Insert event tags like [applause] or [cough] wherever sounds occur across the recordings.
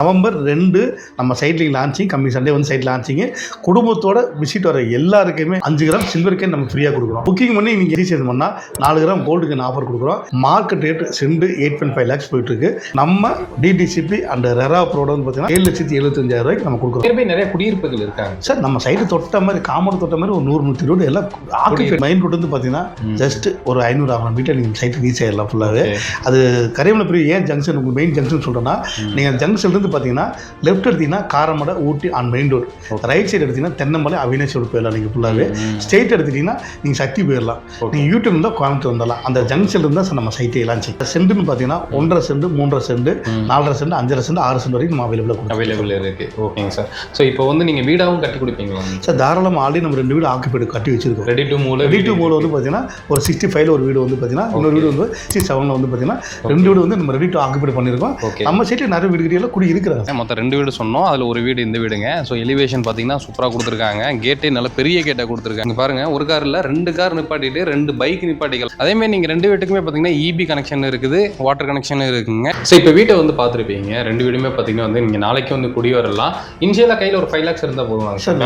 November ரெண்டு நம்ம சைட்லிங் லான்ச்சிங் கம்மி சண்டே வந்து சைட் லான்ச்சிங்கு குடும்பத்தோட விசிட் வர எல்லாருக்குமே அஞ்சு கிராம் சில்வர் கேன் நம்ம ஃப்ரீயாக கொடுக்குறோம். புக்கிங் பண்ணி நீங்கள் ரீசார்ஜ் பண்ணால் நாலு கிராம் கோல்டுக்கு ஆஃபர் கொடுக்குறோம். Market rate cent eight point five lakhs போயிட்டு இருக்கு. நம்ம டிடிசிபி அண்ட் ரெரா ப்ரோட வந்து பார்த்தீங்கன்னா ஏழு லட்சத்தி எழுபத்தஞ்சாயிரம் ரூபாய்க்கு நம்ம கொடுக்குறோம். நிறைய குடியிருப்புகள் இருக்காங்க. சார் நம்ம சைடு தொட்ட மாதிரி காமன் தொட்ட மாதிரி ஒரு நூறு நூற்றி ரோடு எல்லாம் ஆக்கிபை மைண்ட் ரோடு வந்து பார்த்தீங்கன்னா ஜஸ்ட் ஒரு ஐநூறு ஆயிரம் மீட்டர் நீங்கள் சைட்டு ரீச் ஆயிடலாம் ஃபுல்லாகவே அது கரியமலை பிரிவு ஏன் ஜங்ஷன் உங்களுக்கு மெயின் ஜங்ஷன் சொல்கிறேன்னா நீங்கள் ஜங்ஷன்லேருந்து பார்த்தீங்கன்னா லெஃப்ட் எடுத்தீங்கன்னா Karamadai Ooty on main road right side எடுத்தீங்கன்னா தென்னமலை அவினாஷோடு போயிடலாம் நீங்கள் ஃபுல்லாகவே ஸ்ட்ரெயிட் எடுத்துட்டீங்கன்னா நீங்கள் சக்தி போயிடலாம். நீங்கள் யூடியூப் இருந்தால் கோயம்புத்தூர் வந்துடலாம். அந்த ஜங்ஷன் இருந்தால் நம்ம சைட்டே லான்ச்சிங் சென்ட்டுன்னு பார்த்தீங்கன்னா ஒன்றரை சென்ட் மூன்றரை சென்ட் நாலரை சென்ட் அஞ்சரை சென்ட் ஆறு சென்ட் வரைக்கும் நம்ம கொடுக்குறோம் அவைலபிள் இருக்கு. ஓகேங்க சார் ஸோ இப்போ வந்து நீங்க வீடாவும் கட்டி கொடுப்பீங்களா? சார் தாராளமாக ஆல்ரெடி நம்ம ரெண்டு வீடு ஆக்குப்பேடு கட்டி வச்சிருக்கோம். Ready to move ready to move வந்து பார்த்தீங்கன்னா ஒரு சிக்ஸ்டி ஃபைவ்ல ஒரு வீடு வந்து பார்த்தீங்கன்னா இன்னொரு வீடு வந்து சிக்ஸ்டி செவனில் வந்து பார்த்தீங்கன்னா ரெண்டு வீடு வந்து நம்ம ரெடி டு ஆக்குபேட் பண்ணியிருக்கோம் நம்ம சைட்டில் நிறைய வீடு கட்டியெல்லாம் குடி இருக்கிறாங்க மொத்தம் ரெண்டு வீடு சொன்னோம். அதில் ஒரு வீடு இந்த வீடுங்க. ஸோ எலிவேஷன் பார்த்தீங்கன்னா சூப்பராக கொடுத்துருக்காங்க. கேட்டே நல்ல பெரிய கேட்டாக கொடுத்துருக்காங்க. பாருங்க ஒரு கார் இல்லை ரெண்டு கார் நிப்பாட்டிட்டு ரெண்டு பைக் நிப்பாட்டிகள் அதேமாதிரி நீங்கள் ரெண்டு வீட்டுக்குமே பார்த்தீங்கன்னா இபி கனெக்ஷன் இருக்குது வாட்டர் கனெக்ஷன் இருக்குங்க. ஸோ இப்போ வீட்டை வந்து பார்த்துருப்பீங்க. ரெண்டு வீடுமே பார்த்தீங்கன்னா வந்து நீங்கள் நாளைக்கு வந்து குடி வரலாம். இனிஷியலாக கையில் ஒரு ஃபைவ் லேக்ஸ் இருந்தால் போதும்? சார்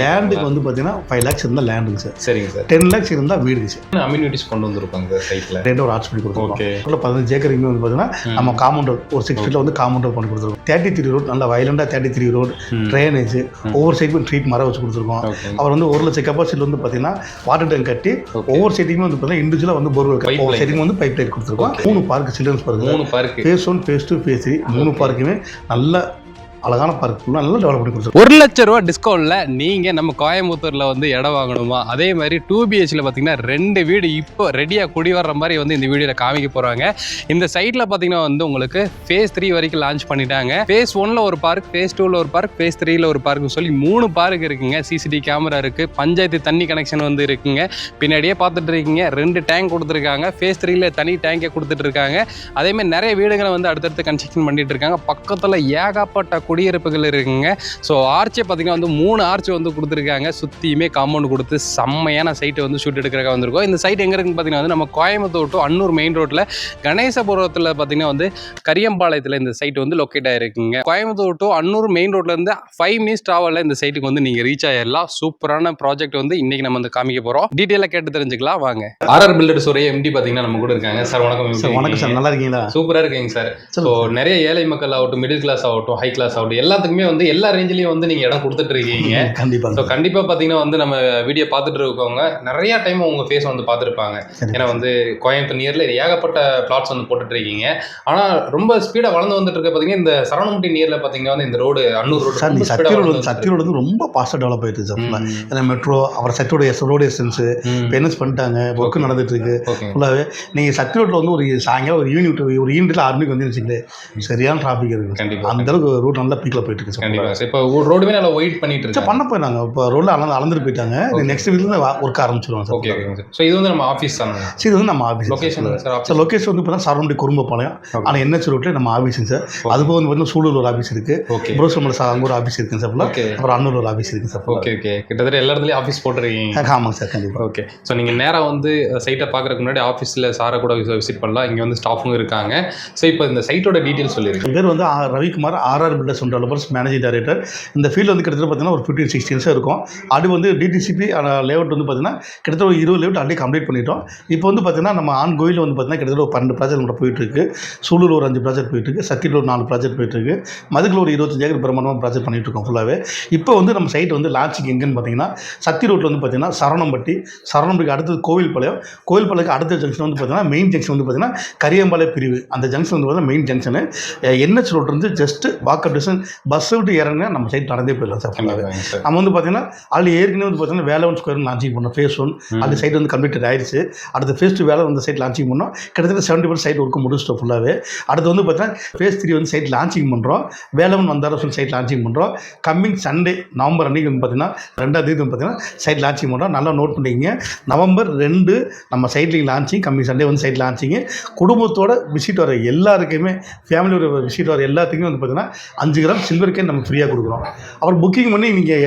லேண்டுக்கு வந்து பார்த்தீங்கன்னா ஃபைவ் லேக்ஸ் இருந்தால் லேண்டுங்க சார் சரிங்க சார் டென் லேக்ஸ் இருந்தால் வீடுங்க சார் அம்யூனிட்டிஸ் கொண்டு வந்திருப்பாங்க சைட்டில் ரெண்டு ஒரு ஆர்ட்ஸ் பண்ணி கொடுத்துருக்கோம். ஓகே பதினஞ்சு ஏக்கருமே வந்து பார்த்தீங்கன்னா நம்ம காம்பவுண்ட் ஒரு சிக்ஸ் ஃபீட்டில் வந்து காம்பவுண்ட் பண்ணி கொடுத்துருக்கோம். தேர்ட்டி த்ரீ ரோட் நல்லா வயலண்டாக தேர்ட்டி த்ரீ ரோட் ட்ரைனேஜ் ஒவ்வொரு சைடுக்கும் ட்ரீட் மரம் வச்சு கொடுத்துருக்கோம். அவர் வந்து ஒரு லட்சம் கெப்பாசிட்டி வந்து பார்த்தீங்கன்னா வாட்டர் டேங்க் கட்டி. ஒவ்வொரு சைட்டுக்குமே வந்து பார்த்தீங்கன்னா இண்டிவிஜுவலாக வந்து போர்வெல் ஒவ்வொரு. சைட்டுக்கு வந்து பைப் லைட் கொடுத்துருக்கோம். மூணு பார்க் சில்ட்ரன்ஸ் பார்க் மூணு park phase one phase two phase three மூணு பார்க்குமே நல்ல அழகான பார்க் ஃபுல்லாக நல்லா டெவலப் பண்ணி கொடுத்துருக்கோம் ஒரு லட்ச ரூபா டிஸ்கவுண்ட்ல நீங்க நம்ம கோயம்புத்தூர்ல வந்து இடம் வாங்கணுமா? அதே மாதிரி டூ பிஹெச்ல பாத்தீங்கன்னா ரெண்டு வீடு இப்போ ரெடியா குடி வர்ற மாதிரி வந்து இந்த வீடியோல காமிக்க போறாங்க. இந்த சைட்ல பாத்தீங்கன்னா வந்து உங்களுக்கு ஃபேஸ் த்ரீ வரைக்கும் லான்ச் பண்ணிட்டாங்க. ஃபேஸ் ஒன்ல ஒரு பார்க் ஃபேஸ் டூல ஒரு பார்க் ஃபேஸ் த்ரீல ஒரு பார்க்னு சொல்லி மூணு பார்க் இருக்குங்க. சிசிடி கேமரா இருக்கு. பஞ்சாயத்து தண்ணி கனெக்ஷன் வந்து இருக்குங்க. பின்னாடியே பார்த்துட்டு இருக்கீங்க. ரெண்டு டேங்க் கொடுத்துருக்காங்க. ஃபேஸ் த்ரீல தனி டேங்கை கொடுத்துட்டு இருக்காங்க. அதே மாதிரி நிறைய வீடுகளை வந்து அடுத்தடுத்து கன்ஸ்ட்ரக்ஷன் பண்ணிட்டு இருக்காங்க. பக்கத்துல ஏகப்பட்ட குடியிருப்புகள் இருக்குங்க. ஸோ ஆர்ச்சே பார்த்தீங்கன்னா வந்து மூணு ஆர்ச் வந்து கொடுத்துருக்காங்க. சுற்றியுமே காம்பவுண்ட் கொடுத்து செம்மையான சைட்டை வந்து ஷூட் எடுக்கிறக்காக வந்திருக்கோம். இந்த சைட் எங்கே இருக்குன்னு பார்த்தீங்கன்னா வந்து நம்ம கோயம்புத்தூர் டு அன்னூர் மெயின் ரோட்டில் கணேசபுரத்தில் பார்த்தீங்கன்னா வந்து கரியம்பாளையத்தில் இந்த சைட் வந்து லொக்கேட் ஆயிருக்குங்க. கோயம்புத்தூர் டு அன்னூர் மெயின் ரோட்ல இருந்து ஃபைவ் மினிட்ஸ் ட்ராவலில் இந்த சைட்டுக்கு வந்து நீங்கள் ரீச் ஆயிடலாம் சூப்பரான ப்ராஜெக்ட் வந்து இன்னைக்கு நம்ம வந்து காமிக்க போகிறோம் டீட்டெயிலாக கேட்டு தெரிஞ்சுக்கலாம். வாங்க. ஆர்ஆர் பில்டர்ஸ் உடைய எம்டி பார்த்தீங்கன்னா நம்ம கூட இருக்காங்க. சார் வணக்கம் சார் வணக்கம் சார் நல்லா இருக்கீங்களா? சூப்பராக இருக்கீங்க சார் ஸோ நிறைய ஏழை மக்கள் ஆகட்டும் மிடில் கிளாஸ் ஆகட்டும் ஹை கிளாஸ் ஆகட்டும் எல்லாத்துக்குமே வந்து எல்லா ரேஞ்சிலையும் வந்து நீங்கள் இடம் கொடுத்துட்டு இருக்கீங்க. [laughs] கண்டிப்பாக ஸோ கண்டிப்பாக பார்த்தீங்கன்னா வந்து நம்ம வீடியோ பார்த்துட்டு இருக்கவங்க நிறைய டைம் உங்கள் ஃபேஸ் வந்து பார்த்துருப்பாங்க. ஏன்னா வந்து கோயம்புத்தூர் நியரில் ஏகப்பட்ட பிளாட்ஸ் வந்து போட்டுட்டு இருக்கீங்க. ஆனால் ரொம்ப ஸ்பீடாக வளர்ந்து வந்துட்டு இருக்க பார்த்தீங்கன்னா இந்த சரவணமுட்டி நியரில் பார்த்தீங்கன்னா வந்து இந்த ரோடு அன்னூர் ரோடு சார் சத்தியோட வளர்ந்து வந்து சத்தியோட வந்து ரொம்ப ஃபாஸ்ட்டாக டெவலப் ஆயிட்டு சார் ஏன்னா மெட்ரோ அப்புறம் சத்தியோட ரோடு எசன்ஸு என்ன பண்ணிட்டாங்க? ஒர்க்கு நடந்துட்டு இருக்கு. ஃபுல்லாகவே நீங்கள் ரோட்டில் வந்து ஒரு சாயங்காலம் ஒரு ஈவினிங் ஒரு ஈவினிங்கில் ஆறு மணிக்கு வந்து வச்சுங்களேன் சரியான டிராஃபிக் இருக்கு. கண்டிப்பா அந்த அளவுக்கு ரூட் நல்லா பீக்கில் போயிட்டு இருக்கு சார் கண்டிப்பா சார் இப்போ ரோடுமே நல்லா வெயிட் பண்ணிட்டு சார் இருக்காங்க. பண்ண போயிட்டாங்க. இப்போ ரோட்டில் அளந்து அளந்துட்டு போயிட்டாங்க. நெக்ஸ்ட் வீக்லேருந்து ஒர்க் ஆரம்பிச்சிருவாங்க சார் ஓகே ஸோ இது வந்து நம்ம ஆஃபீஸ் தானே? சரி இது வந்து நம்ம office location sir sir location வந்து இப்போ சரவண்டி குறும்பப்பாளையம். ஆனால் என்ஹெச் ரோட்டில் நம்ம ஆஃபீஸுங்க சார் அதுபோக வந்து பார்த்தீங்கன்னா சூலூர் ஒரு ஆஃபீஸ் இருக்குது ஓகே புரோசமல சார் அங்கே ஒரு ஆஃபீஸ் இருக்குங்க சார் ஓகே அப்புறம் அன்னூர் ஒரு ஆஃபீஸ் இருக்குது சார் ஓகே ஓகே கிட்டத்தட்ட எல்லா இடத்துலையும் ஆஃபீஸ் போட்டுருக்கீங்க. ஆமாங்க சார் கண்டிப்பாக ஓகே ஸோ நீங்கள் நேராக வந்து சைட்டை பார்க்குறதுக்கு முன்னாடி ஆஃபீஸில் சாரை கூட விசிட் பண்ணலாம். இங்கே வந்து ஸ்டாஃபும் இருக்காங்க. ஸோ இப்போ இந்த சைட்டோட டீட்டெயில் சொல்லியிருக்கேன் பேர் வந்து Ravikumar RR builders and developers managing director இந்த ஃபீல்டு வந்து கிட்டத்தட்ட பார்த்தீங்கன்னா ஒரு ஃபிஃப்டின் சிக்ஸ்டி இயர்ஸாக இருக்கும். அது வந்து டிடிசிபி லேஅவுட் வந்து பார்த்தீங்கன்னா கிட்டத்தட்ட ஒரு இருபது லேவுட் ஆல்ரெடி கம்ப்ளீட் பண்ணிட்டோம். இப்போ வந்து பார்த்தீங்கன்னா நம்ம ஆன் கோயில் வந்து பார்த்தீங்கன்னா கிட்டத்தட்ட ஒரு பன்னெண்டு ப்ராஜெக்ட் கூட போயிட்டுருக்கு. சூலூர் ஒரு அஞ்சு ப்ராஜெக்ட் போயிட்டுருக்கு. சத்தியில் ஒரு நாலு ப்ராஜெக்ட் போயிட்டுருக்கு. மதுக்கில் ஒரு இருபத்தஞ்சு ஏக்கர் பிரமாண்டமாக ப்ராஜெக்ட் பண்ணிட்டு இருக்கோம் ஃபுல்லாகவே இப்போ வந்து நம்ம சைட் வந்து லான்ச்சிங் எங்கேன்னு பார்த்தீங்கன்னா சத்தி ரோட்டில் வந்து பார்த்தீங்கன்னா சரணம்பட்டி சரணம்பட்டிக்கு அடுத்தது கோவில்பாளையம். கோவில்பாளையக்கு அடுத்த ஜங்ஷன் வந்து பார்த்தீங்கன்னா மெயின் ஜங்ஷன் வந்து பார்த்தீங்கன்னா கரியம்பாளைய பிரிவு. அந்த ஜங்ஷன் வந்து பார்த்தீங்கன்னா மெயின் ஜங்ஷனு என்ஹெச் ரோட்லேருந்து ஜஸ்ட் வாக்கப் டிஸ்டன்ஸ் பஸ் விட்டு இறங்கினா நம்ம சைட் நடந்தே போயிடலாம் சார் நம்ம வந்து பார்த்தீங்கன்னா ஆல்ரெடி ஏற்கனவே வந்து பார்த்தீங்கன்னா வேலை ஒன் ஸ்கொயர் லான்ச்சிங் பண்ணோம் ஃபேஸ் ஒன் அந்த சைட் வந்து கம்ப்ளீட் ஆயிடுச்சு அடுத்த ஃபேஸ் டூ வேலை வந்து சைட் லான்ச்சிங் பண்ணோம். கிட்டத்தட்ட செவன்ட்டி பர்சன்ட் சைட் ஒர்க்கு முடிச்சிட்டோம் ஃபுல்லாகவே அடுத்து வந்து பார்த்தீங்கன்னா ஃபேஸ் த்ரீ வந்து சைட் லான்ச்சிங் பண்ணுறோம் வேலவன் வந்தாரம் சைட் லான்ச்சிங் பண்ணுறோம் கம்மிங் சண்டே நவம்பர் அன்றைக்கி வந்து பார்த்தீங்கன்னா ரெண்டாம் தேதி வந்து பார்த்தீங்கன்னா சைட் லான்ச்சிங் பண்ணுறோம் நல்லா நோட் பண்ணிக்கிங்க. நவம்பர் ரெண்டு நம்ம சைட்லிங் லான்ச்சிங் கம்மிங் சண்டே வந்து சைட் லான்ச்சிங்கு குடும்பத்தோட விசிட் வர எல்லாருக்குமே ஃபேமிலியோட விசிட் வர எல்லாத்துக்குமே வந்து பார்த்தீங்கன்னா அஞ்சு கிராம் சில்வர் கேன் நம்ம ஃப்ரீயாக கொடுக்குறோம். அப்புறம் புக்கிங் பண்ணி நீங்கள்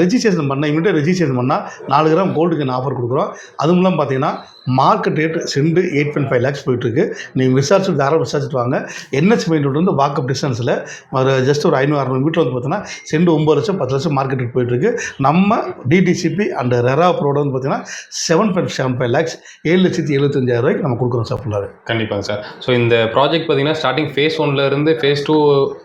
ரெஜிஸ்ட்ரேஷன் பண்ண இமீடியட் ரெஜிஸ்ட்ரேஷன் பண்ணால் நாலு கிராம் கோல்டுக்கு ஆஃபர் கொடுக்குறோம். அதுவும் இல்லாமல் பார்த்தீங்கன்னா market rate cent eight point five lakhs போயிட்டுருக்கு. நீங்கள் விசாரிச்சு தாராளம் விசாரிச்சுட்டு வாங்க. என்ஹெச் மெயின் ரோடு வந்து வாக்கப் டிஸ்டன்ஸில் ஒரு ஜஸ்ட் ஒரு ஐநூறு அறுநூறு மீட்டர் வந்து பார்த்தீங்கன்னா செண்டு ஒம்பது லட்சம் பத்து லட்சம் மார்க்கெட் ரேட் போயிட்டுருக்கு. நம்ம டிடிசிபி அண்ட் ரெரா ரோடு வந்து பார்த்தீங்கன்னா seven point seven five lakhs ஏழு லட்சத்தி எழுபத்தஞ்சாயிரம் ரூபாய்க்கு நம்ம கொடுக்குறோம் சார் ஃபுல்லாக கண்டிப்பாங்க சார். ஸோ இந்த ப்ராஜெக்ட் பார்த்தீங்கன்னா ஸ்டார்டிங் ஃபேஸ் ஒன்ல இருந்து ஃபேஸ் டூ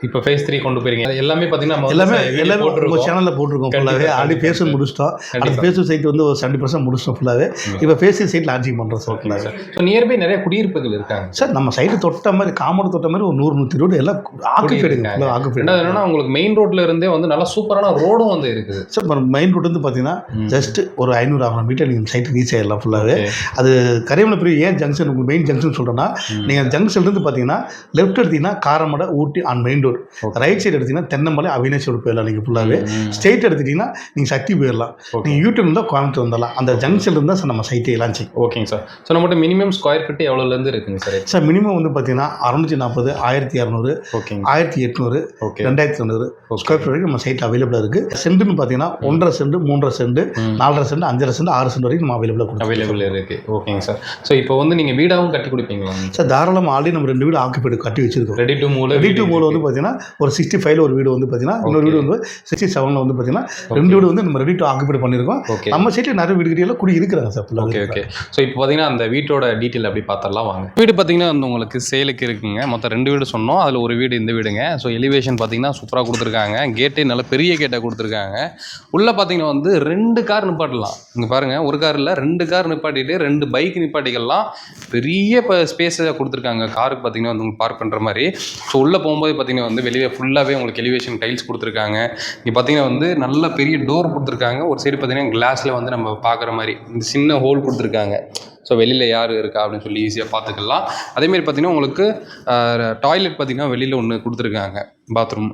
இப்போ ஃபேஸ் த்ரீ கொண்டு போயிருங்க எல்லாமே பார்த்தீங்கன்னா எல்லாமே எல்லாமே உங்கள். சேனலில் போட்டிருக்கோம். ஃபுல்லாகவே ஆல்ரெடி ஃபேஸ். முடிச்சிட்டோம். கண்டிப்பா. ஃபேஸ் சைட் வந்து ஒரு செவன்டி பர்சன்ட் முடிச்சிட்டோம் ஃபுல்லாகவே. இப்போ ஃபேஸ் சைட் லான்ச்சிங் பண்ணுறோம் சார் ஸோ நியர்பை நிறைய குடியிருப்புகள் இருக்காங்க. சார் நம்ம சைடு தொட்ட மாதிரி காமௌண்ட் தொட்ட மாதிரி ஒரு நூறு நூற்றி இருபது எல்லாம் ஆக்குப்பைடுங்க ஆக்குப்பைடு என்னன்னா உங்களுக்கு மெயின் ரோட்ல இருந்தே வந்து நல்லா சூப்பரான ரோடும் வந்து இருக்குது. சார் மெயின் ரோடு வந்து பார்த்தீங்கன்னா. ஜஸ்ட் ஒரு ஐநூறு அறுநூறு மீட்டர் நீங்கள் சைட்டு ரீச் ஆயிடலாம் ஃபுல்லாகவே. அது கரியமலை ஏன் ஜங்ஷன் உங்களுக்கு மெயின் ஜங்ஷன் சொல்கிறேன்னா. நீங்கள் ஜங்ஷன்லேருந்து பார்த்தீங்கன்னா லெஃப்ட் எடுத்தீங்கன்னா Karamadai Ooty on main road. Right side எடுத்தீங்கன்னா தென்னமலை அவினாசியோட போயிடலாம் நீங்கள் ஃபுல்லாகவே ம். ஸ்ட்ரெயிட் எடுத்துட்டீங்கன்னா நீங்கள் சக்தி போயிடலாம். நீங்கள் யூடியூப் இருந்தால் கோயம்புத்தூர் வந்துடலாம் அந்த ஜங்ஷன்ல இருந்தால் சார் நம்ம சைட்டே லான்ச்சிங் ஓகேங்க சார் ஸோ நம்மகிட்ட மினிமம் ஸ்கொயர் ஃபீட் எவ்வளோலேருந்து இருக்குங்க சார் சார் மினிமம் வந்து பார்த்தீங்கன்னா அறுநூற்றி நாற்பது ஆயிரத்தி இரநூறு ஓகேங்க ஆயிரத்தி எட்நூறு ஓகே ரெண்டாயிரத்தி தொண்ணூறு. ஸ்கொயர் ஃபீட் வரைக்கும் நம்ம சைட் அவைலபிளாக இருக்குது சென்ட்டுன்னு பார்த்தீங்கன்னா ஒன்றரை சென்ட் மூன்றரை சென்ட் ம். நாலரை சென்ட் அஞ்சரை சென்ட் ஆறு சென்ட் வரைக்கும் நம்ம அவைலபிளாக அவைலபிள் இருக்கு. ஓகேங்க சார் ஸோ இப்போ வந்து நீங்கள் வீடாகவும் கட்டி கொடுப்பீங்களா? சார் தாராளமாக ஆல்ரெடி நம்ம ரெண்டு வீடு ஆக்குப்பைடு கட்டி வச்சிருக்கோம். Ready to move ready to move வந்து பார்த்தீங்கன்னா ஒரு சிக்ஸ்டி ஃபைவ்ல ஒரு வீடு வந்து பார்த்தீங்கன்னா இன்னொரு வீடு வந்து சிக்ஸ்டி செவனில் வந்து பார்த்தீங்கன்னா ரெண்டு வீடு வந்து நம்ம ரெடி டு ஆக்குப்பைடு பண்ணியிருக்கோம் ஓகே நம்ம சைட்டில் நிறைய வீடு கட்டியெல்லாம் குடி இருக்கிறாங்க சார் ஓகே ஓகே ஸோ இப்போ பார்த்தீங்கன்னா அந்த வீட்டோட டீட்டெயில் அப்படி பார்த்துடலாம் வாங்க. வீடு பார்த்தீங்கன்னா வந்து உங்களுக்கு சேலுக்கு இருக்குங்க. மொத்தம் ரெண்டு வீடு சொன்னோம். அதில் ஒரு வீடு இந்த வீடுங்க. ஸோ எலிவேஷன் பார்த்தீங்கன்னா சூப்பராக கொடுத்துருக்காங்க. கேட்டே நல்ல பெரிய கேட்டாக கொடுத்துருக்காங்க. உள்ளே பார்த்தீங்கன்னா வந்து ரெண்டு கார் நிப்பாட்டலாம். இங்கே பாருங்கள் ஒரு கார் இல்லை ரெண்டு கார் நிப்பாட்டிட்டு ரெண்டு பைக் நிப்பாட்டிகள்லாம் பெரிய இப்போ கொடுத்துருக்காங்க. காருக்கு பார்த்தீங்கன்னா வந்து உங்களுக்கு பார்க் பண்ணுற மாதிரி. ஸோ உள்ளே போகும்போது பார்த்தீங்கன்னா வந்து வெளியே ஃபுல்லாகவே உங்களுக்கு எலிவேஷன் டைல்ஸ் கொடுத்துருக்காங்க. இங்கே பார்த்தீங்கன்னா வந்து நல்ல பெரிய டோர் கொடுத்துருக்காங்க. ஒரு சைடு பார்த்தீங்கன்னா கிளாஸில் வந்து நம்ம பார்க்குற மாதிரி. இந்த சின்ன ஹோல் கொடுத்துருக்காங்க. ஸோ வெளியில் யார் இருக்கா அப்படின்னு சொல்லி ஈஸியாக பார்த்துக்கலாம். அதேமாரி பார்த்தீங்கன்னா உங்களுக்கு டாய்லெட் பார்த்தீங்கன்னா வெளியில் ஒன்று கொடுத்துருக்காங்க பாத்ரூம்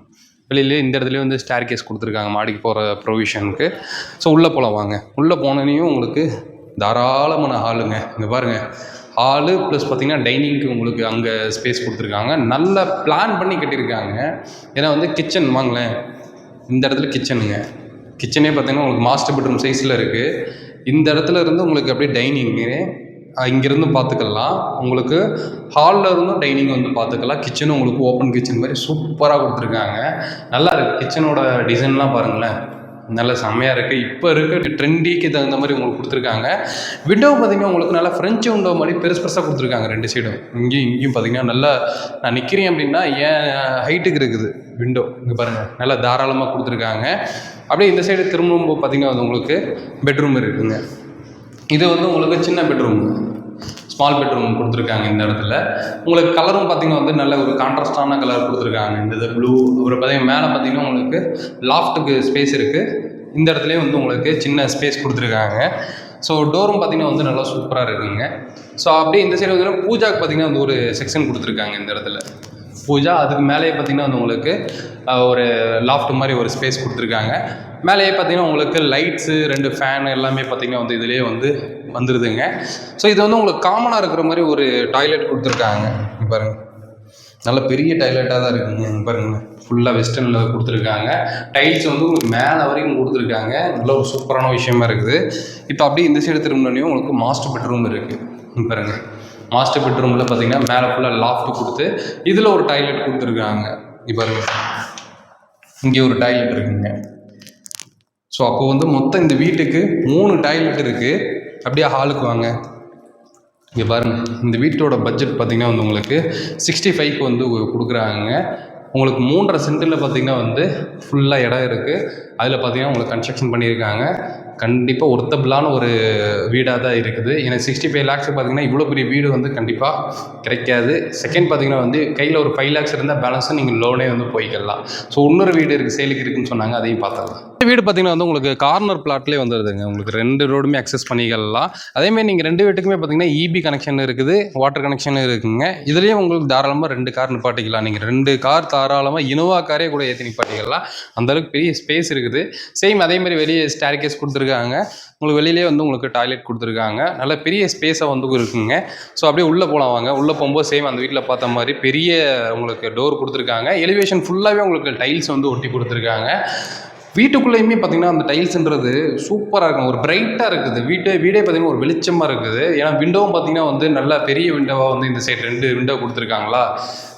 வெளியிலே இந்த இடத்துல வந்து ஸ்டேர் கேஸ் கொடுத்துருக்காங்க மாடிக்கு போகிற ப்ரொவிஷனுக்கு ஸோ உள்ளே போகலாம் வாங்க. உள்ளே போனோனையும் உங்களுக்கு தாராளமான ஹாலுங்க. இங்கே பாருங்கள் ஹாலு ப்ளஸ் பார்த்தீங்கன்னா டைனிங்க்கு உங்களுக்கு அங்கே ஸ்பேஸ் கொடுத்துருக்காங்க. நல்ல பிளான் பண்ணி கட்டியிருக்காங்க. ஏன்னா வந்து கிச்சன் வாங்களேன். இந்த இடத்துல கிச்சனுங்க கிச்சனே பார்த்தீங்கன்னா உங்களுக்கு மாஸ்டர் பெட்ரூம் சைஸில் இருக்குது இந்த இடத்துல இருந்து உங்களுக்கு அப்படியே டைனிங்கு இங்கேருந்து பார்த்துக்கலாம் உங்களுக்கு ஹாலில் இருந்தும் டைனிங் வந்து பார்த்துக்கலாம் கிச்சனும் உங்களுக்கு ஓப்பன் கிச்சன் மாதிரி சூப்பராக கொடுத்துருக்காங்க. நல்லா இருக்குது கிச்சனோட டிசைன்லாம் பாருங்களேன். நல்ல செம்மையாக இருக்குது இப்போ இருக்க ட்ரெண்டிக்கு தகுந்த மாதிரி உங்களுக்கு கொடுத்துருக்காங்க. விண்டோ பார்த்தீங்கன்னா உங்களுக்கு நல்லா ஃப்ரெஞ்சு விண்டோ மாதிரி பெருசு பெருசாக கொடுத்துருக்காங்க ரெண்டு சைடும் இங்கேயும் இங்கேயும் பார்த்தீங்கன்னா நல்லா நான் நிற்கிறேன் அப்படின்னா ஏன் ஹைட்டுக்கு இருக்குது விண்டோ இங்கே பாருங்கள் நல்லா தாராளமாக கொடுத்துருக்காங்க. அப்படியே இந்த சைடு திரும்பும்போது பார்த்தீங்கன்னா அது உங்களுக்கு பெட்ரூம் இருக்குதுங்க இது வந்து உங்களுக்கு சின்ன பெட்ரூம் ஸ்மால் பெட்ரூம் கொடுத்துருக்காங்க இந்த இடத்துல. உங்களுக்கு கலரும் பார்த்தீங்கன்னா வந்து நல்ல ஒரு கான்ட்ராஸ்டான கலர் கொடுத்துருக்காங்க. இந்த இது ப்ளூ அப்புறம் பார்த்தீங்கன்னா மேலே பார்த்தீங்கன்னா உங்களுக்கு லாஃப்ட்டுக்கு ஸ்பேஸ் இருக்குது இந்த இடத்துலையும் வந்து உங்களுக்கு சின்ன ஸ்பேஸ் கொடுத்துருக்காங்க. ஸோ டோரும் பார்த்தீங்கன்னா வந்து நல்லா சூப்பராக இருக்குங்க. ஸோ அப்படியே இந்த சைடு வந்து பூஜாக்கு பார்த்தீங்கன்னா வந்து ஒரு செக்ஷன் கொடுத்துருக்காங்க இந்த இடத்துல. பூஜா அதுக்கு மேலேயே பார்த்தீங்கன்னா வந்து உங்களுக்கு ஒரு லாஃப்ட் மாதிரி ஒரு ஸ்பேஸ் கொடுத்துருக்காங்க. மேலேயே பார்த்தீங்கன்னா உங்களுக்கு லைட்ஸு ரெண்டு ஃபேன் எல்லாமே பார்த்தீங்கன்னா வந்து இதுலேயே வந்து வந்துடுதுங்க ஸோ இது வந்து உங்களுக்கு காமனாக இருக்கிற மாதிரி ஒரு டாய்லெட் கொடுத்துருக்காங்க. பாருங்கள் பாருங்க. நல்ல பெரிய டாய்லெட்டாக தான் இருக்குங்க. பாருங்க. ஃபுல்லாக வெஸ்டர்னில் கொடுத்துருக்காங்க. டைல்ஸ் வந்து உங்களுக்கு மேலே வரைக்கும் கொடுத்துருக்காங்க. நல்ல ஒரு சூப்பரான விஷயமா இருக்குது. இப்போ அப்படியே இந்த சைடு திரும்பினோடனே உங்களுக்கு மாஸ்டர் பெட்ரூம் இருக்குது பாருங்கள் பாருங்க. மாஸ்டர் பெட்ரூமில் பார்த்தீங்கன்னா மேலே ஃபுல்லாக லாஃப்ட் கொடுத்து இதில் ஒரு டாய்லெட் கொடுத்துருக்காங்க. இப்போ இங்கே ஒரு டாய்லெட் இருக்குங்க. ஸோ அப்போ வந்து மொத்தம் இந்த வீட்டுக்கு மூணு டாய்லெட் இருக்குது அப்படியே ஹாலுக்கு வாங்க. இங்கே பாருங்க. இந்த வீட்டோட பட்ஜெட் பார்த்திங்கன்னா வந்து உங்களுக்கு சிக்ஸ்டி ஃபைவ்க்கு வந்து கொடுக்குறாங்க. உங்களுக்கு மூன்றரை சென்டில் பார்த்திங்கன்னா வந்து ஃபுல்லாக இடம் இருக்குது அதில் பார்த்தீங்கன்னா உங்களுக்கு கன்ஸ்ட்ரக்ஷன் பண்ணியிருக்காங்க. கண்டிப்பாக ஒர்த்தபிளான ஒரு வீடாக தான் இருக்குது. ஏன்னா சிக்ஸ்டி ஃபைவ் லேக்ஸ் பார்த்தீங்கன்னா இவ்வளோ பெரிய வீடு வந்து கண்டிப்பாக கிடைக்காது. செகண்ட் பார்த்தீங்கன்னா வந்து கையில் ஒரு ஃபைவ் லேக்ஸ் இருந்தால் பேலன்ஸும் நீங்கள் லோனே வந்து போய்க்கலாம். ஸோ இன்னொரு வீடு இருக்குது சேலுக்கு இருக்குன்னு சொன்னாங்க அதையும் பார்த்துக்கலாம் இந்த வீடு பார்த்தீங்கன்னா வந்து உங்களுக்கு கார்னர் பிளாட்லேயே வந்துடுதுங்க உங்களுக்கு ரெண்டு ரோடுமே அக்சஸ் பண்ணிக்கலாம். அதேமாதிரி நீங்கள் ரெண்டு வீட்டுக்குமே பார்த்தீங்கன்னா இபி கனெக்ஷன் இருக்குது வாட்டர் கனெக்ஷன் இருக்குங்க. இதுலேயே உங்களுக்கு தாராளமாக ரெண்டு கார் நிப்பாட்டிக்கலாம். நீங்கள் ரெண்டு கார் தாராளமாக இனோவா காரே கூட ஏற்றி நிப்பாட்டிக்கலாம். அந்த அளவுக்கு பெரிய ஸ்பேஸ் இருக்குது. சேம் அதே மாதிரி வெளியே ஸ்டேர் கேஸ் கொடுத்துருக்காங்க. உங்களுக்கு வெளியிலே வந்து உங்களுக்கு டாய்லெட் கொடுத்துருக்காங்க. நல்ல பெரிய ஸ்பேஸாக வந்து இருக்குங்க. ஸோ அப்படியே உள்ளே போகலாம் வாங்க. உள்ளே போகும்போது சேம் அந்த வீட்டில் பார்த்த மாதிரி பெரிய உங்களுக்கு டோர் கொடுத்துருக்காங்க. எலிவேஷன் ஃபுல்லாகவே உங்களுக்கு டைல்ஸ் வந்து ஒட்டி கொடுத்துருக்காங்க. வீட்டுக்குள்ளேயுமே பார்த்தீங்கன்னா அந்த டைல்ஸ்ன்றது சூப்பராக இருக்கும். ஒரு பிரைட்டாக இருக்குது. வீட்டே வீடே பார்த்தீங்கன்னா ஒரு வெளிச்சமாக இருக்குது. ஏன்னா விண்டோவும் பார்த்தீங்கன்னா வந்து நல்ல பெரிய விண்டோவாக வந்து இந்த சைடு ரெண்டு விண்டோ கொடுத்துருக்காங்களா?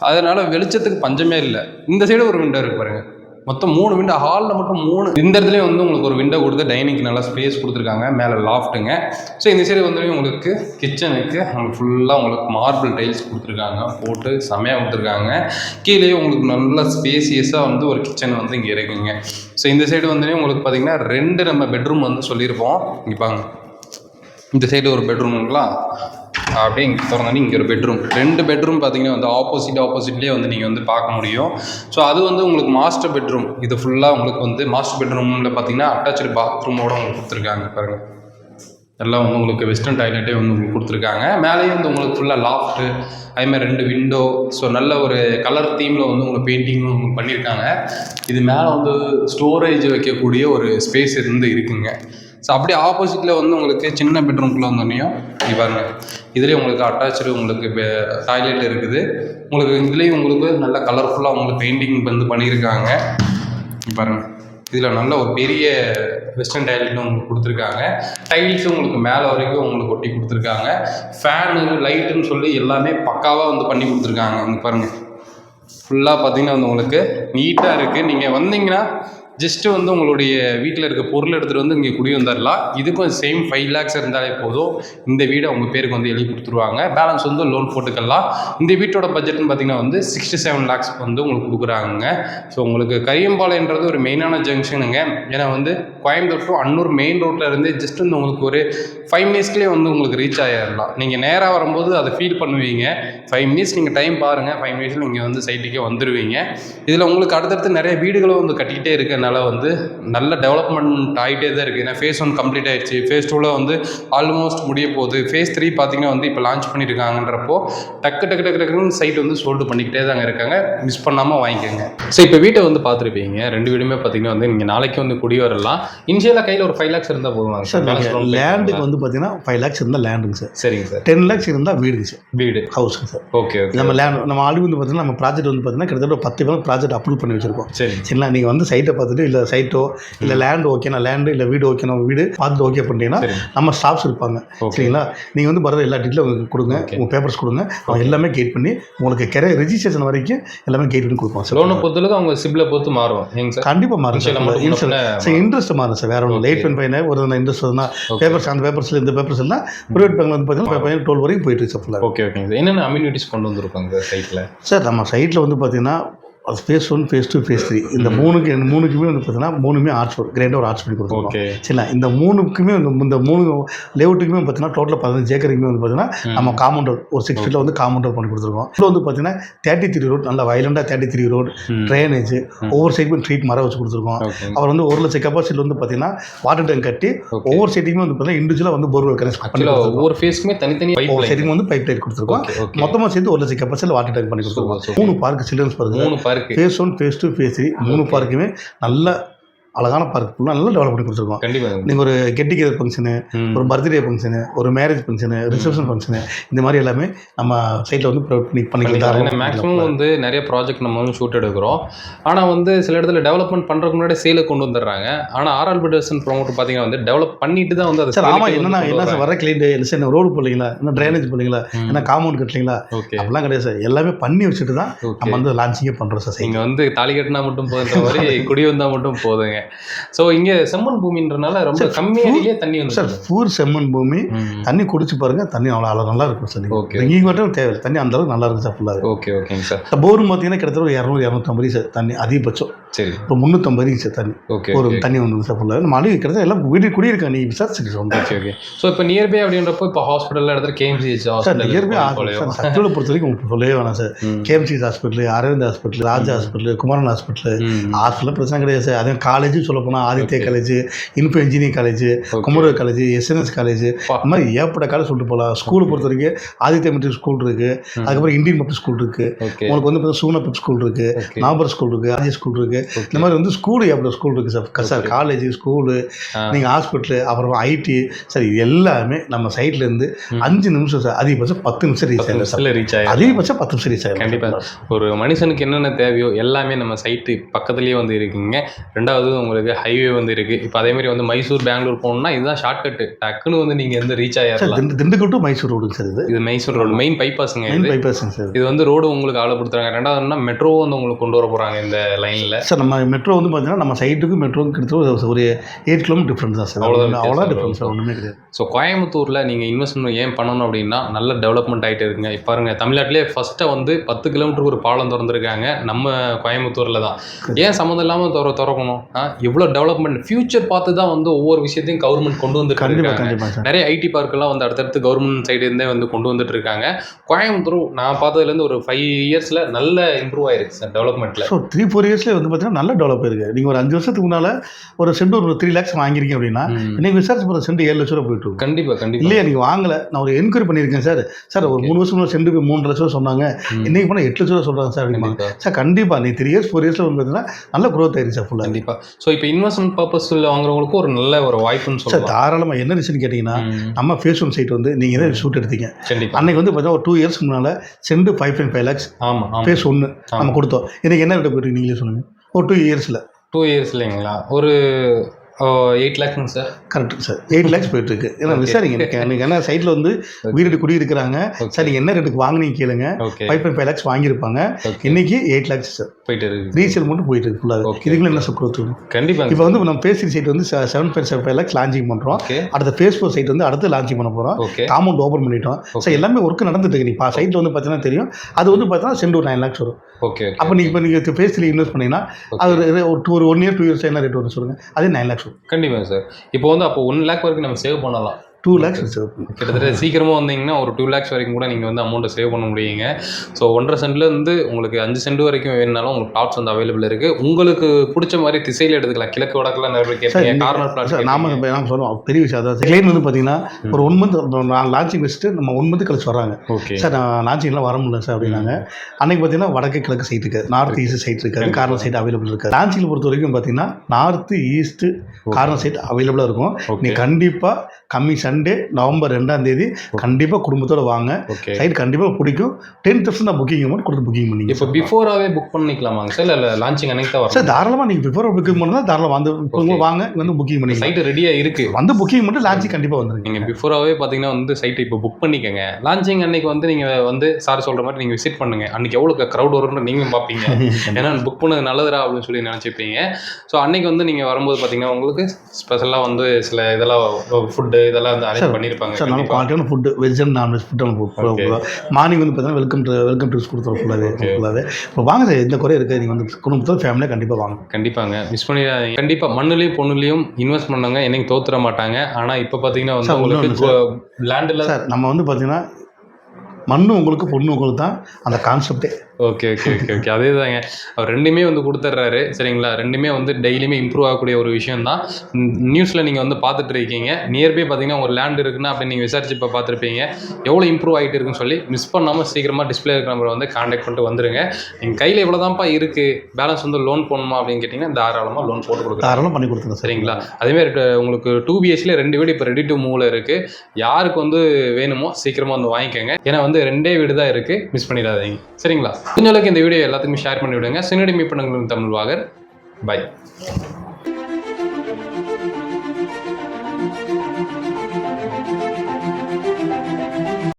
அதனால் வெளிச்சத்துக்கு பஞ்சமே இல்லை. இந்த சைடு ஒரு விண்டோ இருக்கு பாருங்கள் மொத்தம் மூணு விண்டோ ஹாலில் மட்டும் மூணு. இந்த இடத்துலயும் வந்து உங்களுக்கு ஒரு விண்டோ கொடுத்து டைனிங்க்கு நல்லா ஸ்பேஸ் கொடுத்துருக்காங்க. மேலே லாஃப்ட்டுங்க ஸோ இந்த சைடு வந்து உங்களுக்கு கிச்சனுக்கு உங்களுக்கு ஃபுல்லாக உங்களுக்கு மார்பிள் டைல்ஸ் கொடுத்துருக்காங்க. போட்டு செமையாக கொடுத்துருக்காங்க. கீழே உங்களுக்கு நல்ல ஸ்பேசியஸாக வந்து ஒரு கிச்சன் வந்து இங்கே இருக்குங்க. ஸோ இந்த சைடு வந்து உங்களுக்கு பார்த்தீங்கன்னா ரெண்டு நம்ம பெட்ரூம் வந்து சொல்லியிருப்போம். இங்கே பாருங்க. இந்த சைடு ஒரு பெட்ரூமுங்களா அப்படியே இங்கே திறந்தோன்னே இங்கே ஒரு பெட்ரூம் ரெண்டு பெட்ரூம் பார்த்தீங்கன்னா வந்து ஆப்போசிட் ஆப்போசிட்லேயே வந்து நீங்கள் வந்து பார்க்க முடியும். ஸோ அது வந்து உங்களுக்கு மாஸ்டர் பெட்ரூம் இது ஃபுல்லாக உங்களுக்கு வந்து மாஸ்டர் பெட்ரூமில் பார்த்தீங்கன்னா அட்டாச்சு பாத்ரூமோட உங்களுக்கு கொடுத்துருக்காங்க பாருங்கள் எல்லாம் வந்து உங்களுக்கு வெஸ்டர்ன் டாய்லெட்டே வந்து உங்களுக்கு கொடுத்துருக்காங்க. மேலேயும் வந்து உங்களுக்கு ஃபுல்லாக லாஃப்ட்டு அதேமாதிரி ரெண்டு விண்டோ ஸோ நல்ல ஒரு கலர் தீமில் வந்து உங்களுக்கு பெயிண்டிங்கும் உங்களுக்கு பண்ணியிருக்காங்க இது மேலே வந்து ஸ்டோரேஜ் வைக்கக்கூடிய ஒரு ஸ்பேஸ் இருந்து இருக்குங்க. ஸோ அப்படியே ஆப்போசிட்டில் வந்து உங்களுக்கு சின்ன பெட்ரூம்குள்ளே வந்தோடனையும் இது பாருங்க இதுலேயும் உங்களுக்கு அட்டாச்சு உங்களுக்கு டாய்லெட் இருக்குது. உங்களுக்கு இதுலேயும் உங்களுக்கு நல்ல கலர்ஃபுல்லாக உங்களுக்கு பெயிண்டிங் வந்து பண்ணியிருக்காங்க. பாருங்கள் பாருங்க இதில் நல்ல ஒரு பெரிய வெஸ்டர்ன் டைல்ஸும் உங்களுக்கு கொடுத்துருக்காங்க. டைல்ஸும் உங்களுக்கு மேலே வரைக்கும் உங்களுக்கு ஒட்டி கொடுத்துருக்காங்க. ஃபேனு லைட்டுன்னு சொல்லி எல்லாமே பக்காவாக வந்து பண்ணி கொடுத்துருக்காங்க. வந்து பாருங்கள் ஃபுல்லாக பார்த்தீங்கன்னா வந்து உங்களுக்கு நீட்டாக இருக்குது நீங்கள் வந்தீங்கன்னா ஜஸ்ட்டு வந்து உங்களுடைய வீட்டில் இருக்க பொருள் எடுத்துகிட்டு வந்து இங்கே குடி வந்துடலாம் இதுக்கும் சேம் ஃபைவ் லேக்ஸ் இருந்தாலே போதும். இந்த வீடை உங்கள் பேருக்கு வந்து எழுதி கொடுத்துருவாங்க. பேலன்ஸ் வந்து லோன் போட்டுக்கலாம். இந்த வீட்டோட பட்ஜெட்னு பார்த்தீங்கன்னா வந்து சிக்ஸ்டி செவன் லேக்ஸ் வந்து உங்களுக்கு கொடுக்குறாங்க. ஸோ உங்களுக்கு கரியம்பாளையன்றது ஒரு மெயினான ஜங்ஷனுங்க ஏன்னா வந்து கோயம்புத்தூர் டு அன்னூர் மெயின் ரோட்டில் இருந்து ஜஸ்ட் வந்து உங்களுக்கு ஒரு ஃபைவ் மினிட்ஸ்லேயே வந்து உங்களுக்கு ரீச் ஆகிடலாம் நீங்கள் நேராக வரும்போது அதை ஃபீல் பண்ணுவீங்க. ஃபைவ் மினிட்ஸ் நீங்கள் டைம் பாருங்கள் ஃபைவ் மினிட்ஸில் நீங்கள் வந்து சைட்டுக்கே வந்துடுவீங்க இதில் உங்களுக்கு அடுத்தடுத்து நிறைய வீடுகளும் வந்து கட்டிக்கிட்டே இருக்கனால வந்து நல்ல டெவலப்மெண்ட் ஆகிட்டே தான் இருக்குது ஏன்னா ஃபேஸ் ஒன் கம்ப்ளீட் ஆயிடுச்சு. ஃபேஸ் டூவில் வந்து ஆல்மோஸ்ட் முடிய போகுது. ஃபேஸ் த்ரீ பார்த்தீங்கன்னா வந்து இப்போ லான்ச் பண்ணியிருக்காங்கன்றப்போ டக்கு டக்கு டக்கு டக்குன்னு சைட் வந்து சோல்டு பண்ணிக்கிட்டே தாங்க இருக்காங்க. மிஸ் பண்ணாமல் வாங்கிக்கோங்க. ஸோ இப்போ வீட்டை வந்து பார்த்துருப்பீங்க. ரெண்டு வீடுமே பார்த்தீங்கன்னா வந்து நீங்கள் நாளைக்கு வந்து குடி வரலாம். இனிஷியலாக கையில் ஒரு ஃபைவ் லேக்ஸ் இருந்தால் போதும்? சார் லேண்டுக்கு வந்து பார்த்தீங்கன்னா ஃபைவ் லேக்ஸ் இருந்தால் லேண்டுங்க சார் சரிங்க சார் டென் லேக்ஸ் இருந்தால் வீடுங்க சார் வீடு. ஹவுஸுங்க சார் ஓகே ஓகே நம்ம லேண்ட் நம்ம ஆல்ரெடி வந்து பார்த்தீங்கன்னா நம்ம ப்ராஜெக்ட் வந்து பார்த்தீங்கன்னா கிட்டத்தட்ட பத்து பேர் ப்ராஜெக்ட் அப்ரூவ் பண்ணி வச்சிருக்கோம். சரி சரிங்களா? நீங்கள் வந்து சைட்டை பார்த்துட்டு இல்லை சைட்டோ இல்லை லேண்ட் ஓகேனா லேண்டு இல்லை வீடு ஓகேனா வீடு பார்த்துட்டு ஓகே பண்ணிட்டீங்கன்னா நம்ம ஸ்டாஃப்ஸ் இருப்பாங்க சரிங்களா? நீங்கள் வந்து பரவாயில்ல எல்லா டீட்டெயிலும் உங்களுக்கு கொடுங்க. உங்கள் பேப்பர்ஸ் கொடுங்க அவங்க எல்லாமே கைட் பண்ணி உங்களுக்கு கெரை ரெஜிஸ்ட்ரேஷன் வரைக்கும் எல்லாமே கைட் பண்ணி கொடுப்போம் சார் லோனை பொறுத்தளவுக்கு அவங்க சிபிலை பொறுத்து மாறும். கண்டிப்பாக மாறும் சார் சார் இன்ட்ரெஸ்ட் மாறும் சார் வேற ஒன்று Okay. லைஃப் அண்ட் ஃபைன் ஒரு இன்ட்ரெஸ்ட் Okay. பேப்பர்ஸ் அந்த பேப்பர்ஸில் இந்த பேப்பர்ஸ் எல்லாம் ப்ரைவேட் பேங்க்ல வந்து பார்த்தீங்கன்னா பையன் டுவெல் வரைக்கும் போயிட்டு சார் ஓகே ஓகேங்க சார் என்னென்ன அம்யூனிட்டிஸ் கொண்டு வந்திருக்காங்க சைட்டில் சார் நம்ம சைட்டில் வந்து பார்த்தீங்கன்னா phase one phase two phase three இந்த மூணுக்கு மூணுக்குமே வந்து பார்த்தீங்கன்னா மூணுமே ஆர்ட்ஸ் கிரேண்டாக ஒரு ஆர்ட்ஸ் பண்ணி கொடுத்துருக்கோம். சரிங்களா? இந்த மூணுக்குமே இந்த மூணு லேஅவுட்டுக்குமே பார்த்தீங்கன்னா டோட்டலாக பதினஞ்சு ஏக்கருக்குமே வந்து பார்த்தீங்கன்னா நம்ம காம்பவுண்டர் ஒரு சிக்ஸ் ஃபீட்டில் வந்து காம்பவுண்டர் பண்ணி கொடுத்துருக்கோம். இதில் வந்து பார்த்தீங்கன்னா தேர்ட்டி த்ரீ ரோட் நல்லா வயலண்டாக தேர்ட்டி த்ரீ ரோடு ட்ரைனேஜ் ஒவ்வொரு சைடுமே ட்ரீட் மரம் வச்சு கொடுத்துருக்கோம். அவர் வந்து ஒரு லட்சம் கெப்பாசிட்டி வந்து பார்த்தீங்கன்னா வாட்டர் டேங்க் கட்டி ஒவ்வொரு சைட்டுக்குமே வந்து பார்த்தீங்கன்னா இண்டிவிஜுவலாக வந்து போர்வெல் கனெக்ட் பண்ணி ஒவ்வொரு ஃபேஸ்க்குமே தனித்தனி ஒவ்வொரு சைட்டுக்கு வந்து பைப் லைட் கொடுத்துருக்கோம் மொத்தமாக சேர்ந்து ஒரு லட்சம் கெப்பாசிட்டியில் வாட்டர் டேங்க் பண்ணி கொடுத்துருக்கோம். மூணு பார்க் சில்ட்ரன்ஸ் பார்க் மூணு park phase one phase two phase three மூணு. பார்க்குமே நல்ல அழகான பார்க் ஃபுல்லாக நல்லா டெவலப் பண்ணி கொடுத்துருக்கோம் கண்டிப்பாக நீங்கள் ஒரு கெட் டுகெதர் ஃபங்க்ஷனு ஒரு பர்த்டே ஃபங்க்ஷனு ஒரு மேரேஜ் ஃபங்க்ஷனு ரிசப்ஷன் ஃபங்க்ஷனு இந்த மாதிரி எல்லாமே நம்ம சைட்டில் வந்து ப்ரொவைட் பண்ணி பண்ணிக்கலாம். மேக்ஸிமம் வந்து நிறைய ப்ராஜெக்ட் நம்ம வந்து ஷூட் எடுக்கிறோம். ஆனால் வந்து சில இடத்துல டெவலப்மெண்ட் பண்ணுறதுக்கு முன்னாடி சேலுக்கு கொண்டு வந்துடுறாங்க. ஆனால் ஆர்ஆல் பில்டர்ஸ் ப்ரோமோட் பார்த்தீங்கன்னா வந்து டெவலப் பண்ணிட்டு தான் வந்து சார் ஆமாம் என்னன்னா என்ன கொண்டு சார் வர கிளைண்ட் என்ன சார் ரோடு போடலீங்களா என்ன ட்ரைனேஜ் போடலீங்களா. என்ன காம்பவுண்ட் கட்டலீங்களா ஓகே. அப்படிலாம் கிடையாது சார். எல்லாமே பண்ணி வச்சுட்டு தான் நம்ம வந்து லான்ச்சிங்கே பண்ணுறோம் சார் இங்க வந்து தாலி கட்டினா மட்டும் போதுன்ற மாதிரி [laughs] குடி வந்தா மட்டும் போதுங்க. ஸோ இங்க செம்மண் பூமின்றனால ரொம்ப சார், கம்மி பூ- அடியிலே தண்ணி சார் வந்து பூர் செம்மண் பூமி தண்ணி குடிச்சு பாருங்க தண்ணி அவ்வளோ அவ்வளோ நல்லா இருக்கும் சார். நீங்கள் இங்கே மட்டும் தேவை தண்ணி அந்த அளவுக்கு நல்லா இருக்கும் சார் ஃபுல்லாக ஓகே ஓகேங்க சார். போரும் பார்த்தீங்கன்னா கிட்டத்தட்ட ஒரு இரநூறு இரநூத்தம்பது சார் தண்ணி அதிகபட்சம். சரி. இப்போ முந்நூற்றம்பது சார் தண்ணி. ஓகே ஒரு ஓகே. தண்ணி வந்து சார் ஃபுல்லாக நம்ம அழுகி கிட்டத்தட்ட எல்லாம் வீடு குடியிருக்கா நீ விசாரிச்சுட்டு ஓகே ஓகே. ஸோ இப்போ நியர்பை அப்படின்றப்போ இப்போ ஹாஸ்பிட்டல் இடத்துல KMCH sir nearby hospital sir சக்தியோட பொறுத்த வரைக்கும் உங்களுக்கு சொல்லவே வேணாம் sir. KMCS hospital Aravind hospital Raja hospital Kumaran hospital hospital பிரச்சனை கிடையாது சார். அதே காலேஜும் சொல்ல போனால் Aditya. College info engineering college Kumara college SNS college. இந்த மாதிரி ஏற்பட்ட காலேஜ் சொல்லிட்டு போகலாம் ஸ்கூலை பொறுத்த வரைக்கும் ஆதித்ய மெட்ரிக் ஸ்கூல் இருக்கு. அதுக்கப்புறம் இந்தியன் மெட்ரிக் ஸ்கூல் இருக்கு. உங்களுக்கு வந்து பார்த்தீங்கன்னா சூனப்பப் ஸ்கூல் இருக்கு. நாபர் ஸ்கூல் இருக்கு. ஆர்ஜி ஸ்கூல் இருக்கு. இந்த மாதிரி வந்து ஸ்கூல் எவ்வளோ ஸ்கூல் இருக்கு சார் சார். College school. நீங்கள் ஹாஸ்பிட்டலு அப்புறம் ஐடி சார் இது எல்லாமே நம்ம சைட்ல இருந்து ம். அஞ்சு நிமிஷம் சார் அதிகபட்சம் பத்து நிமிஷம் ரீச் ஆயிடும் சார் ரீச் ஆயிடும் அதிகபட்சம் பத்து நிமிஷம் ரீச் ஆயிடும் கண்டிப்பா. ஒரு மனுஷனுக்கு என்னென்ன தேவையோ எல்லாமே நம்ம சைட்டு பக்கத்துலேயே வந்து இருக்குங்க. ரெண்டாவது உங்களுக்கு ஹைவே வந்து இருக்குது இப்போ அதே மாதிரி வந்து மைசூர் பெங்களூர் போகணும்னா இதுதான் ஷார்ட்கட்டு டக்குன்னு வந்து நீங்கள் வந்து ரீச் திண்டு திண்டுக்கல் டு மைசூர் ரோடுங்க சார் இது. இது மைசூர் ரோடு மெயின் பைபாஸுங்க மெயின் பைபாஸுங்க சார் இது. வந்து ரோடு உங்களுக்கு ஆளப்படுத்துறாங்க ரெண்டாவதுன்னா மெட்ரோ வந்து உங்களுக்கு கொண்டு வர போகிறாங்க இந்த லைனில் சார் நம்ம மெட்ரோ வந்து பார்த்தீங்கன்னா நம்ம சைட்டுக்கு மெட்ரோக்கு கிட்டத்தட்ட ஒரு எயிட் கிலோமீட்டர் டிஃப்ரெண்ட் தான் சார். அவ்வளோ வித்தியாசம். டிஃப்ரென்ஸ் ஒன்றுமே கிடையாது. ஸோ கோயம்புத்தூரில் நீங்கள் இன்வெஸ்ட்மெண்ட் ஏன் பண்ணணும் அப்படின்னா நல்ல டெவலப்மெண்ட் ஆகிட்டு இருக்குங்க. இப்போ பாருங்க தமிழ்நாட்டிலே ஃபஸ்ட்டு வந்து பத்து கிலோமீட்டருக்கு ஒரு பாலம் திறந்துருக்காங்க. நம்ம கோயம்புத்தூரில் தான். ஏன் சம்மந்தம் இல்லாமல் திற திறக்கணும்? இவ்வளோ டெவலப்மெண்ட் ஃபியூச்சர் பார்த்து தான் வந்து ஒவ்வொரு விஷயத்தையும் கவர்மெண்ட் கொண்டு வந்துட்டு நிறைய ஐடி பார்க்கெல்லாம் வந்து அடுத்தடுத்து கவர்மெண்ட் சைடுலேருந்தே வந்து கொண்டு வந்துட்டு இருக்காங்க. கோயம்புத்தூர் நான் பார்த்ததுலேருந்து ஒரு ஃபைவ் இயர்ஸில் நல்ல இம்ப்ரூவ் ஆயிருக்கு சார் டெவலப்மெண்ட்டில் ஸோ த்ரீ ஃபோர் இயர்ஸ்லேயே வந்து பார்த்தீங்கன்னா நல்ல டெவலப் இருக்குது நீங்கள் ஒரு அஞ்சு வருஷத்துக்கு முன்னால் ஒரு சென்ட் ஒரு த்ரீ லேக்ஸ் வாங்கியிருக்கீங்க அப்படின்னா இன்னைக்கு விசாரிச்சு போகிற சென்ட் ஏழு லட்ச ரூபா போயிட்டு கண்டிப்பாக கண்டிப்பாக இல்லையா நீங்கள் வாங்கலை. நான் ஒரு என்கொயரி பண்ணியிருக்கேன் சார். சார் ஒரு மூணு வருஷம் சென்ட்டுக்கு மூணு லட்ச ரூபா சொன்னாங்க. இன்னைக்கு போனால் எட்டு லட்ச ரூபா சொல்கிறாங்க சார் கண்டிப்பாக சார் கண்டிப்பாக நீ த்ரீ இயர்ஸ் ஃபோர் இயர்ஸில் வந்து பார்த்தீங்கன்னா நல்ல க்ரோத் ஆயிடுச்சு சார் ஃபுல்லாக கண்டிப்பாக ஸோ இப்போ இன்வெஸ்ட்மெண்ட் பர்பஸில் வாங்குறவங்களுக்கும் ஒரு நல்ல ஒரு வாய்ப்புன்னு சொல்லலாம். தாராளமாக என்ன ரீசன் கேட்டிங்கன்னா நம்ம ஃபேஸ் ஒன் சைட் வந்து நீங்கள் தான் ஷூட் எடுத்தீங்க. கண்டிப்பா. அன்னைக்கு வந்து பார்த்தீங்கன்னா ஒரு டூ இயர்ஸ்க்கு முன்னால் cent five point five lakhs ஆமா ஆமா. ஃபேஸ் ஒன்று. நம்ம கொடுத்தோம். இன்னைக்கு என்ன ரேட்டு போயிட்டு நீங்களே சொல்லுங்கள் ஒரு டூ இயர்ஸில் டூ இயர்ஸ் இல்லைங்களா ஒரு eight லேக்ஸுங்க sir correct sir eight lakhs போயிட்டு இருக்கு ஏன்னா. விசாரிங்க எனக்கு எனக்கு என்ன சைட்டில் வந்து வீடு குடியிருக்கிறாங்க. சார் நீங்கள் என்ன ரேட்டுக்கு வாங்குனீங்க கேளுங்க. ஃபைவ் பாயிண்ட் ஃபைவ் லேக்ஸ் வாங்கியிருப்பாங்க. இன்னைக்கு எயிட் லேக்ஸ் சார் போயிட்டு இருக்கு. ரீசேல் மட்டும் போயிட்டு இருக்கு ஃபுல்லாக. இதுக்குள்ள என்ன சார் growth வரும்? கண்டிப்பா இப்போ வந்து நம்ம பேசி சைட் வந்து seven point seven five lakhs launching பண்ணுறோம் அடுத்த ஃபேஸ் ஃபோர் சைட் வந்து அடுத்து லான்ச்சிங் பண்ண போகிறோம் ஓகே காம்பவுண்ட் ஓப்பன் பண்ணிட்டோம். சார் எல்லாமே ஒர்க் நடந்துட்டு இருக்கு. நீ சைட்டில் வந்து பார்த்தீங்கன்னா தெரியும். அது வந்து பார்த்தீங்கன்னா சென்ட் ஒரு நைன் லேக்ஸ் வரும். ஓகே அப்போ நீங்கள் இப்போ நீங்கள் ஃபேஸ் த்ரீ இன்வெஸ்ட் பண்ணீங்கன்னா அது ஒரு- ஒரு டூ ஒரு ஒன் இயர் டூ இயர்ஸ் என்ன ரேட் வரும் சொல்லுங்கள் அதே நைன் லேக்ஸ் கண்டிப்பாக சார் இப்போ வந்து அப்போ ஒன் லேக் வரைக்கும் நம்ம சேவ் பண்ணலாம். டூ லேக்ஸ் கிட்டத்தட்ட சீக்கிரமாக வந்தீங்கன்னா ஒரு டூ லேக்ஸ் வரைக்கும் கூட நீங்கள் வந்து அமௌண்ட்டை சேவ் பண்ண முடியுங்க. ஸோ ஒன்றரை சென்ட்லேருந்து உங்களுக்கு அஞ்சு சென்ட் வரைக்கும் வேணுனாலும் உங்களுக்கு பிளாட்ஸ் வந்து அவைலபிள் இருக்குது உங்களுக்கு பிடிச்ச மாதிரி திசையில் எடுத்துக்கலாம். கிழக்கு வடக்கெல்லாம் நிறைய இந்த- கார்னர் பிளாட் நாம நாம சொல்லுவோம் பெரிய விஷயம் அதான். கிளைன் வந்து பார்த்தீங்கன்னா ஒரு ஒன் மந்த் நான் லான்ச்சிங் வச்சுட்டு நம்ம ஒன் மந்த் கழிச்சு வராங்க ஓகே சார் நான் லான்ச்சிங்லாம் வர முடியல சார் அப்படின்னாங்க. அன்னைக்கு பார்த்தீங்கன்னா வடக்கு கிழக்கு சைட் இருக்குது நார்த் ஈஸ்ட் சைட் இருக்காது கார்னர் சைட் அவைலபிள் இருக்காது லான்ச்சிங் பொறுத்த வரைக்கும் பார்த்தீங்கன்னா நார்த் ஈஸ்ட் கார்னர் சைட் அவைலபிளாக இருக்கும். நீ கண்டிப்பாக கம்மி சண்டே நவம்பர் ரெண்டாம் தேதி கண்டிப்பாக குடும்பத்தோட வாங்க. சைட் கண்டிப்பாக பிடிக்கும். டென் தௌசண்ட் தான் புக்கிங் அமௌண்ட் கொடுத்து புக்கிங் பண்ணிங்க. இப்போ பிஃபோராகவே புக் பண்ணிக்கலாமாங்க சார் இல்லை லான்ச்சிங் அன்னைக்கு தான் சார் தாராளமாக நீங்கள் பிஃபோர் புக்கிங் பண்ணால் தாராளம் வந்து. வாங்க வந்து புக்கிங் பண்ணிக்கலாம். சைட்டு ரெடியாக இருக்குது வந்து புக்கிங் மட்டும் லான்ச்சிங் கண்டிப்பாக வந்துருங்க. நீங்கள் பிஃபோராகவே பார்த்தீங்கன்னா வந்து சைட்டை இப்போ புக் பண்ணிக்கங்க. லான்ச்சிங் அன்னைக்கு வந்து நீங்கள் வந்து சார் சொல்கிற மாதிரி நீங்கள் விசிட் பண்ணுங்கள் அன்னைக்கு எவ்வளோ க்ரௌட் வரும்னு நீங்களும் பார்ப்பீங்க [laughs] ஏன்னா புக் பண்ணது நல்லதுடா அப்படின்னு சொல்லி நினச்சிப்பீங்க. ஸோ அன்னைக்கு வந்து நீங்கள் வரும்போது பார்த்தீங்கன்னா உங்களுக்கு ஸ்பெஷலாக வந்து சில இதெல்லாம் ஃபுட்டு இதெல்லாம் அரேஞ்ச் பண்ணியிருப்பாங்க சார் கண்டிப்பா. குவாலிட்டியான food veg and non veg food. Morning வந்து பார்த்தீங்கன்னா வெல்கம் வெல்கம் ட்ரிப்ஸ் கொடுத்துருவோம் ஃபுல்லாகவே. ஃபுல்லாகவே இப்போ வாங்க சார் எந்த குறை இருக்குது. நீங்கள் வந்து குடும்பத்தோட ஃபேமிலியாக கண்டிப்பாக வாங்க. கண்டிப்பாங்க. மிஸ் பண்ணிடாதீங்க. கண்டிப்பாக மண்ணுலையும் பொண்ணுலையும் இன்வெஸ்ட் பண்ணவங்க என்னைக்கு தோத்துற மாட்டாங்க. ஆனால் இப்போ பார்த்தீங்கன்னா வந்து உங்களுக்கு லேண்டில் சார் நம்ம வந்து பார்த்தீங்கன்னா மண்ணு உங்களுக்கு பொண்ணு உங்களுக்கு தான் அந்த கான்செப்டே ஓகே ஓகே ஓகே ஓகே. அதே தாங்க அவர் ரெண்டுமே வந்து கொடுத்துட்றாரு சரிங்களா? ரெண்டுமே வந்து டெய்லியுமே இம்ப்ரூவ் ஆகக்கூடிய ஒரு விஷயம் தான் நியூஸில் நீங்கள் வந்து பார்த்துட்டு இருக்கீங்க நியர்பை பார்த்தீங்கன்னா ஒரு லேண்ட் இருக்குன்னா அப்படின்னு நீங்கள் விசாரிச்சு இப்போ பார்த்துருப்பீங்க. எவ்வளோ இம்ப்ரூவ் ஆகிட்டு இருக்குன்னு சொல்லி மிஸ் பண்ணாமல் சீக்கிரமாக டிஸ்பிளே இருக்கிற நம்பரை வந்து காண்டாக்ட் பண்ணிட்டு வந்துருங்க. நீங்கள் கையில் இவ்வளோ தான்ப்பா இருக்குது பேலன்ஸ் வந்து லோன் போடணுமா அப்படின்னு கேட்டிங்கன்னா தாராளமாக லோன் போட்டு கொடுக்குறேன். தாராளம் பண்ணி கொடுத்துருங்க சார் சரிங்களா? அதேமாதிரி உங்களுக்கு டூ பிஹெச்ல ரெண்டு வீடு இப்போ ரெடி டு மூவில் இருக்குது யாருக்கு வந்து வேணுமோ சீக்கிரமாக வந்து வாங்கிக்கோங்க. ஏன்னா வந்து ரெண்டே வீடு தான் இருக்குது மிஸ் பண்ணிடாதீங்க. சரிங்களா? முடிஞ்ச அளவுக்கு இந்த வீடியோ எல்லாத்துக்குமே ஷேர் பண்ணி விடுங்க சின்னடி மீட் பண்ணுங்க தமிழ் வாகர். பை